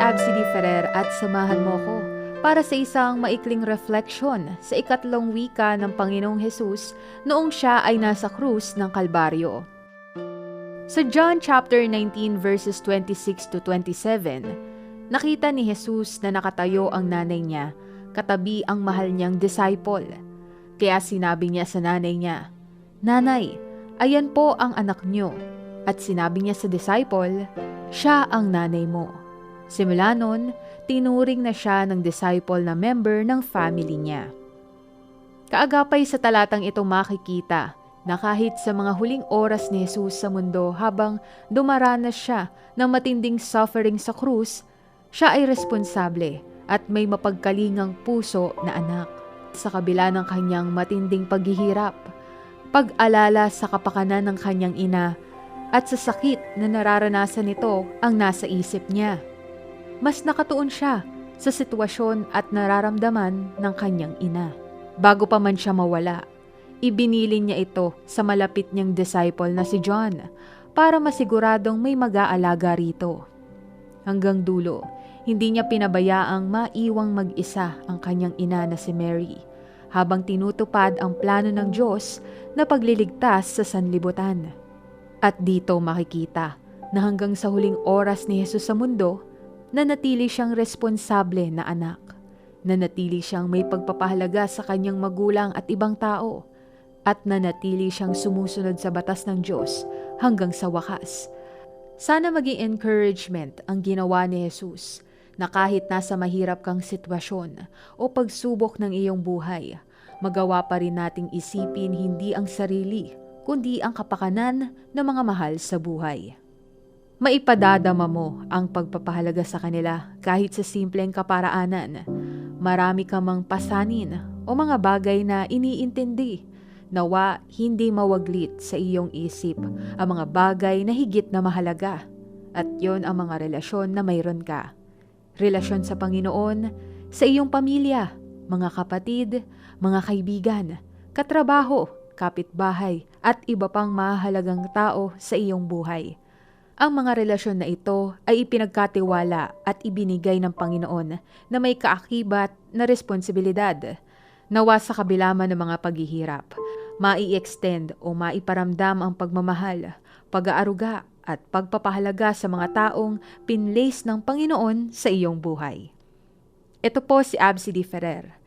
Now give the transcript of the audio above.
Absidy Ferrer at samahan mo ko para sa isang maikling refleksyon sa ikatlong wika ng Panginoong Hesus noong siya ay nasa krus ng Kalbaryo. Sa John chapter 19 verses 26 to 27, nakita ni Jesus na nakatayo ang nanay niya katabi ang mahal niyang disciple. Kaya sinabi niya sa nanay niya, Nanay, ayan po ang anak niyo. At sinabi niya sa disciple, siya ang nanay mo. Simula nun, tinuring na siya ng disciple na member ng family niya. Kaagapay sa talatang ito makikita na kahit sa mga huling oras ni Jesus sa mundo habang dumaranas siya ng matinding suffering sa krus, siya ay responsable at may mapagkalingang puso na anak. Sa kabila ng kanyang matinding paghihirap, pag-alala sa kapakanan ng kanyang ina at sa sakit na nararanasan nito ang nasa isip niya mas nakatuon siya sa sitwasyon at nararamdaman ng kanyang ina. Bago pa man siya mawala, ibinilin niya ito sa malapit niyang disciple na si John para masiguradong may mag-aalaga rito. Hanggang dulo, hindi niya pinabayaang maiwang mag-isa ang kanyang ina na si Mary habang tinutupad ang plano ng Diyos na pagliligtas sa sanlibutan. At dito makikita na hanggang sa huling oras ni Jesus sa mundo, nanatili siyang responsable na anak. Nanatili siyang may pagpapahalaga sa kanyang magulang at ibang tao. At nanatili siyang sumusunod sa batas ng Diyos hanggang sa wakas. Sana maging encouragement ang ginawa ni Jesus na kahit nasa mahirap kang sitwasyon o pagsubok ng iyong buhay, magawa pa rin nating isipin hindi ang sarili, kundi ang kapakanan ng mga mahal sa buhay maipadadama mo ang pagpapahalaga sa kanila kahit sa simpleng kaparaanan. Marami ka mang pasanin o mga bagay na iniintindi. Nawa hindi mawaglit sa iyong isip ang mga bagay na higit na mahalaga. At yon ang mga relasyon na mayroon ka. Relasyon sa Panginoon, sa iyong pamilya, mga kapatid, mga kaibigan, katrabaho, kapitbahay, at iba pang mahalagang tao sa iyong buhay. Ang mga relasyon na ito ay ipinagkatiwala at ibinigay ng Panginoon na may kaakibat na responsibilidad. Nawa sa kabila man ng mga paghihirap, mai-extend o maiparamdam ang pagmamahal, pag-aaruga at pagpapahalaga sa mga taong pinlace ng Panginoon sa iyong buhay. Ito po si Absidy Ferrer